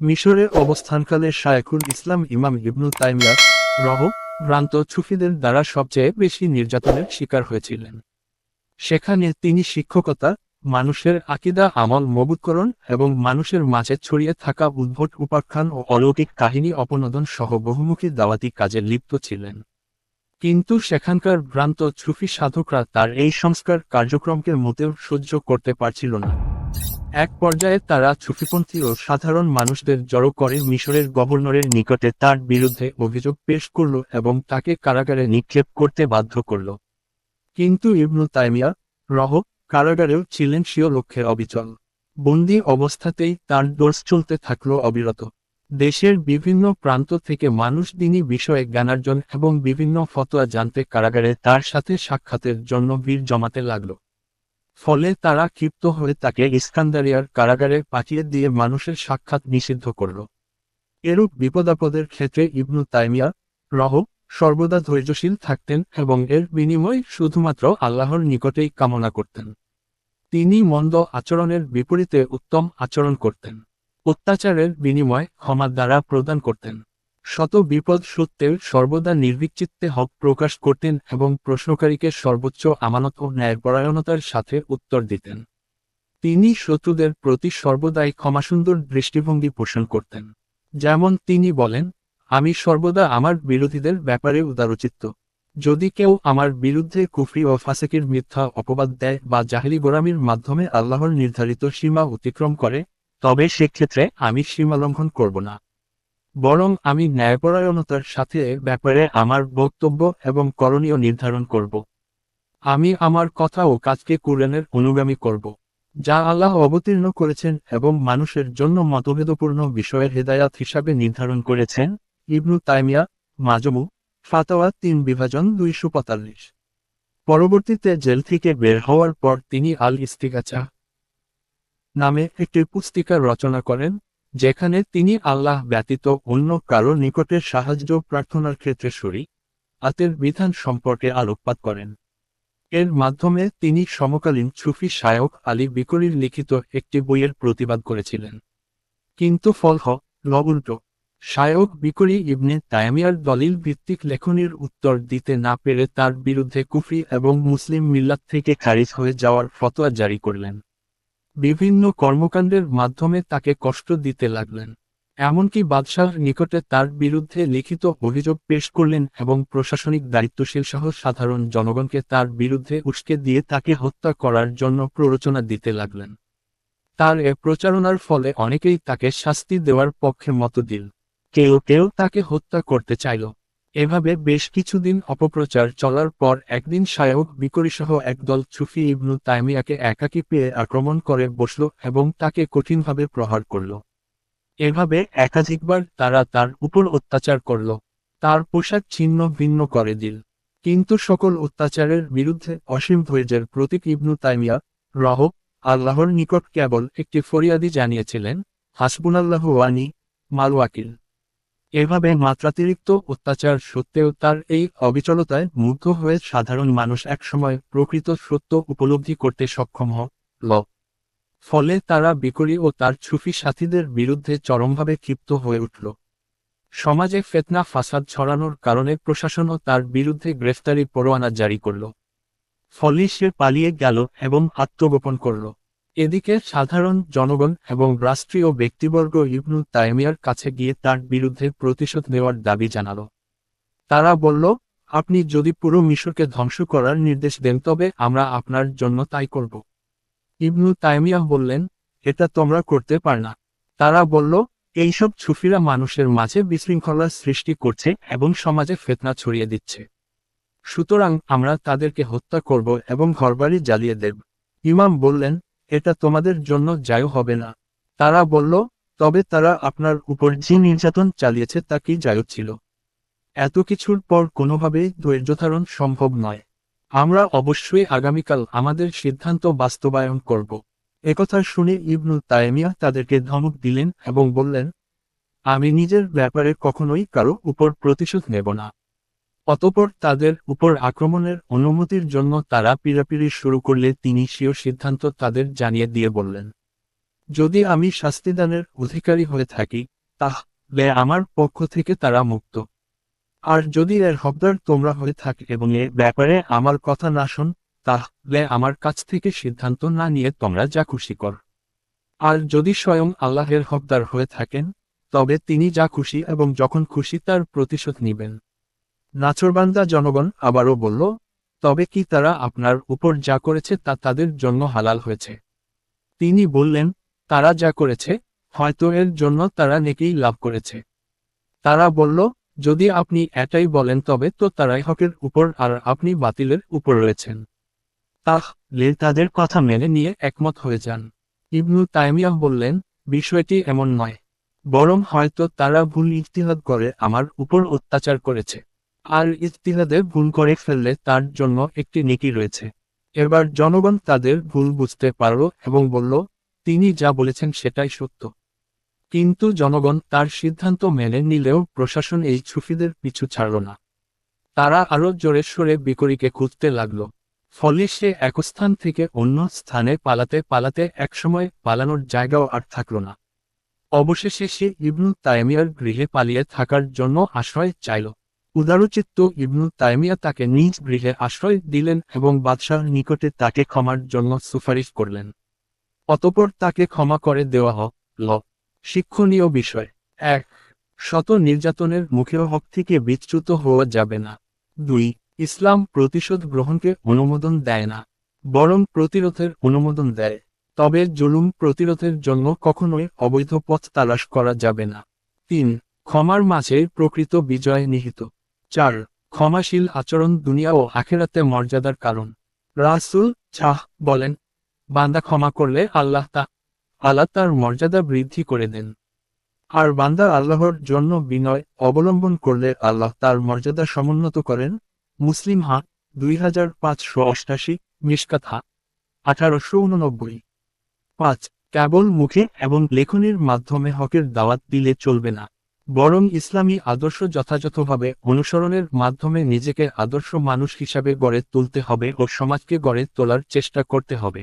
মিশরের অবস্থানকালে শায়খুল ইসলাম ইমাম ইবনুল তাইমিয়া রহ ভ্রান্ত ছুফিদের দ্বারা সবচেয়ে বেশি নির্যাতনের শিকার হয়েছিলেন। সেখানে তিনি শিক্ষকতা, মানুষের আকিদা, আমল মবুতকরণ এবং মানুষের মাঝে ছড়িয়ে থাকা উদ্ভট উপাখ্যান ও অলৌকিক কাহিনী অপনোদন সহ বহুমুখী দাওয়াতি কাজে লিপ্ত ছিলেন। কিন্তু সেখানকার ভ্রান্ত ছুফি সাধকরা তার এই সংস্কার কার্যক্রমকে মোটেও সহ্য করতে পারছিল না। এক পর্যায়ে তারা ছুফিপন্থী ও সাধারণ মানুষদের জড়ো করে মিশরের গভর্নরের নিকটে তার বিরুদ্ধে অভিযোগ পেশ করল এবং তাকে কারাগারে নিক্ষেপ করতে বাধ্য করল। কিন্তু ইবনু তাইমিয়া রহ কারাগারেও ছিলেন স্বীয় লক্ষ্যে অবিচল। বন্দি অবস্থাতেই তার দোষ চলতে থাকল অবিরত। দেশের বিভিন্ন প্রান্ত থেকে মানুষ দিনই বিষয়ে জ্ঞানার্জন এবং বিভিন্ন ফতোয়া জানতে কারাগারে তার সাথে সাক্ষাতের জন্য ভিড় জমাতে লাগল। ফলে তারা ক্ষিপ্ত হয়ে তাকে ইস্কান্দারিয়ার কারাগারে পাঠিয়ে দিয়ে মানুষের সাক্ষাৎ নিষিদ্ধ করল। এরূপ বিপদাপদের ক্ষেত্রে ইবনু তাইমিয়া রহ সর্বদা ধৈর্যশীল থাকতেন এবং এর বিনিময় শুধুমাত্র আল্লাহর নিকটেই কামনা করতেন। তিনি মন্দ আচরণের বিপরীতে উত্তম আচরণ করতেন। অত্যাচারের বিনিময় ক্ষমা দ্বারা প্রদান করতেন। শত বিপদ সত্ত্বেও সর্বদা নির্বিকচিত্তে হক প্রকাশ করতেন এবং প্রশ্নকারীকে সর্বোচ্চ আমানত ও ন্যায়পরায়ণতার সাথে উত্তর দিতেন। তিনি শত্রুদের প্রতি সর্বদাই ক্ষমাসুন্দর দৃষ্টিভঙ্গি পোষণ করতেন। যেমন তিনি বলেন, আমি সর্বদা আমার বিরোধীদের ব্যাপারে উদারচিত্ত। যদি কেউ আমার বিরুদ্ধে কুফরি ও ফাসেকের মিথ্যা অপবাদ দেয় বা জাহেলি গোরামির মাধ্যমে আল্লাহর নির্ধারিত সীমা অতিক্রম করে, তবে সেক্ষেত্রে আমি সীমালঙ্ঘন করব না। বরং আমি ন্যায়পরায়ণতার সাথে ব্যাপারে আমার বক্তব্য এবং করণীয় নির্ধারণ করব। আমি আমার কথা ও কাজকে কুরআনের অনুগামী করব, যা আল্লাহ অবতীর্ণ করেছেন এবং মানুষের জন্য মতভেদপূর্ণ বিষয়ের হেদায়াত হিসাবে নির্ধারণ করেছেন। ইবনু তাইমিয়া, মাজমু, ফাতাওয়া তিন বিভাজন দুইশো পঁয়তাল্লিশ। পরবর্তীতে জেল থেকে বের হওয়ার পর তিনি আল ইস্তিকাচা নামে একটি পুস্তিকা রচনা করেন। যেখানে তিনি আল্লাহ ব্যতীত অন্য কারও নিকটের সাহায্য প্রার্থনার ক্ষেত্রে সরি, আতের বিধান সম্পর্কে আলোকপাত করেন। এর মাধ্যমে তিনি সমকালীন সুফি শায়ক আলী বিকরির লিখিত একটি বইয়ের প্রতিবাদ করেছিলেন। কিন্তু ফল হ লবুল্টো শায়ক বিকরি ইবনে তায়ামিয়ার দলিল ভিত্তিক লেখনির উত্তর দিতে না পেরে তার বিরুদ্ধে কুফরি এবং মুসলিম মিল্লাত থেকে খারিজ হয়ে যাওয়ার ফতোয়া জারি করলেন। বিভিন্ন কর্মকাণ্ডের মাধ্যমে তাকে কষ্ট দিতে লাগলেন। এমনকি বাদশাহর নিকটে তার বিরুদ্ধে লিখিত অভিযোগ পেশ করলেন এবং প্রশাসনিক দায়িত্বশীল সহ সাধারণ জনগণকে তার বিরুদ্ধে উস্কে দিয়ে তাকে হত্যা করার জন্য প্ররোচনা দিতে লাগলেন। তার এ প্রচারণার ফলে অনেকেই তাকে শাস্তি দেওয়ার পক্ষে মত দিল কেউ কেউ তাকে হত্যা করতে চাইল। এভাবে বেশ কিছুদিন অপপ্রচার চলার পর একদিন শায়ক বিকরিসহ একদল সুফি ইবনু তাইমিয়াকে একাকী পেয়ে আক্রমণ করে বসল এবং তাকে কঠিনভাবে প্রহার করল। এভাবে একাধিকবার তারা তার উপর অত্যাচার করল। তার পোশাক ছিন্ন ভিন্ন করে দিল। কিন্তু সকল অত্যাচারের বিরুদ্ধে অসীম ধৈর্যের প্রতীক ইবনু তাইমিয়া, রহ, আল্লাহর নিকট কেবল একটি ফরিয়াদি জানিয়েছিলেন, হাসবুনাল্লাহ ওয়ানি মালওয়াকিল এভাবে মাত্রাতিরিক্ত অত্যাচার সত্ত্বেও তার এই অবিচলতায় মুগ্ধ হয়ে সাধারণ মানুষ একসময় প্রকৃত সত্য উপলব্ধি করতে সক্ষম হল ফলে তারা বিকরি ও তার ছুফি সাথীদের বিরুদ্ধে চরমভাবে ক্ষিপ্ত হয়ে উঠল। সমাজে ফেতনা ফাসাদ ছড়ানোর কারণে প্রশাসনও তার বিরুদ্ধে গ্রেফতারি পরোয়ানা জারি করল। ফলে সে পালিয়ে গেল এবং আত্মগোপন করল। এদিকে সাধারণ জনগণ এবং রাষ্ট্রীয় ব্যক্তিবর্গ ইবনু তাইমিয়ার কাছে গিয়ে তার বিরুদ্ধে প্রতিশোধ নেওয়ার দাবি জানাল। তারা বলল, আপনি যদি পুরো মিশরকে ধ্বংস করার নির্দেশ দেন, তবে আমরা আপনার জন্য তাই করব। ইবনু তাইমিয়া বললেন, এটা তোমরা করতে পার না। তারা বলল, এইসব ছুফিরা মানুষের মাঝে বিশৃঙ্খলার সৃষ্টি করছে এবং সমাজে ফেতনা ছড়িয়ে দিচ্ছে। সুতরাং আমরা তাদেরকে হত্যা করব এবং ঘরবাড়ি জ্বালিয়ে দেব। ইমাম বললেন এটা তোমাদের জন্য যায়ও হবে না। তারা বলল, তবে তারা আপনার উপর যে নির্যাতন চালিয়েছে তা কি যায়ও ছিল? এত কিছুর পর কোনোভাবেই ধৈর্যধারণ সম্ভব নয়। আমরা অবশ্যই আগামীকাল আমাদের সিদ্ধান্ত বাস্তবায়ন করব। একথা শুনে ইবনু তায়েমিয়া তাদেরকে ধমক দিলেন এবং বললেন, আমি নিজের ব্যাপারে কখনোই কারও উপর প্রতিশোধ নেব না। অতপর তাদের উপর আক্রমণের অনুমতির জন্য তারা পিড়াপিড়ি শুরু করলে তিনি স্বীয় সিদ্ধান্ত তাদের জানিয়ে দিয়ে বললেন, যদি আমি শাস্তিদানের অধিকারী হয়ে থাকি তাহলে আমার পক্ষ থেকে তারা মুক্ত। আর যদি এর হকদার তোমরা হয়ে থাকে এবং এ ব্যাপারে আমার কথা না শোন তাহলে আমার কাছ থেকে সিদ্ধান্ত না নিয়ে তোমরা যা খুশি কর। আর যদি স্বয়ং আল্লাহের হকদার হয়ে থাকেন, তবে তিনি যা খুশি এবং যখন খুশি তার প্রতিশোধ নিবেন। নাচরবান্দা জনগণ আবারও বলল, তবে কি তারা আপনার উপর যা করেছে তা তাদের জন্য হালাল হয়েছে? তিনি বললেন, তারা যা করেছে, হয়তো এর জন্য তারা নেকেই লাভ করেছে। তারা বলল, যদি আপনি এটাই বলেন, তবে তো তারাই হকের উপর আর আপনি বাতিলের উপর রয়েছেন। তাহলে তাদের কথা মেনে নিয়ে একমত হয়ে যান। ইবনু তাইমিয়া বললেন, বিষয়টি এমন নয়। বরং হয়তো তারা ভুল ইজতিহাদ করে আমার উপর অত্যাচার করেছে। আর ইস্তিহাদে ভুল করে ফেললে তার জন্য একটি নীতি রয়েছে। এবার জনগণ তাদের ভুল বুঝতে পারল এবং বলল, তিনি যা বলেছেন সেটাই সত্য। কিন্তু জনগণ তার সিদ্ধান্ত মেনে নিলেও প্রশাসন এই সুফিদের পিছু ছাড়ল না। তারা আরও জোরে সরে বিকরিকে খুঁজতে লাগল। ফলে সে এক স্থান থেকে অন্য স্থানে পালাতে পালাতে একসময় পালানোর জায়গাও আর থাকল না। অবশেষে সে ইবনু তাইমিয়ার গৃহে পালিয়ে থাকার জন্য আশ্রয় চাইল। উদারচিত্ত ইবনু তাইমিয়া তাকে নিজ গৃহে আশ্রয় দিলেন এবং বাদশাহ নিকটে তাকে ক্ষমার জন্য সুপারিশ করলেন। অতপর তাকে ক্ষমা করে দেওয়া হক ল। শিক্ষণীয় বিষয়। এক, শত নির্যাতনের মুখেও হক থেকে বিচ্যুত হওয়া যাবে না। দুই, ইসলাম প্রতিশোধ গ্রহণকে অনুমোদন দেয় না, বরং প্রতিরোধের অনুমোদন দেয়। তবে জুলুম প্রতিরোধের জন্য কখনোই অবৈধ পথ তালাশ করা যাবে না। তিন, ক্ষমার মাঝে প্রকৃত বিজয় নিহিত। চার ক্ষমাশীল আচরণ দুনিয়া ও আখেরাতে মর্যাদার কারণ। রাসুল চাহ বলেন, বান্দা ক্ষমা করলে আল্লাহ তা, আল্লাহ তার মর্যাদা বৃদ্ধি করে দেন। আর বান্দা আল্লাহর জন্য বিনয় অবলম্বন করলে আল্লাহ তার মর্যাদা সমুন্নত করেন। মুসলিম হা দুই হাজার পাঁচশো অষ্টাশি মিসকাথা আঠারোশো উননব্বই। পাঁচ কেবল মুখে এবং লেখনির মাধ্যমে হকের দাওয়াত দিলে চলবে না। বরং ইসলামী আদর্শ যথাযথভাবে অনুসরণের মাধ্যমে নিজেকে আদর্শ মানুষ হিসাবে গড়ে তুলতে হবে ও সমাজকে গড়ে তোলার চেষ্টা করতে হবে।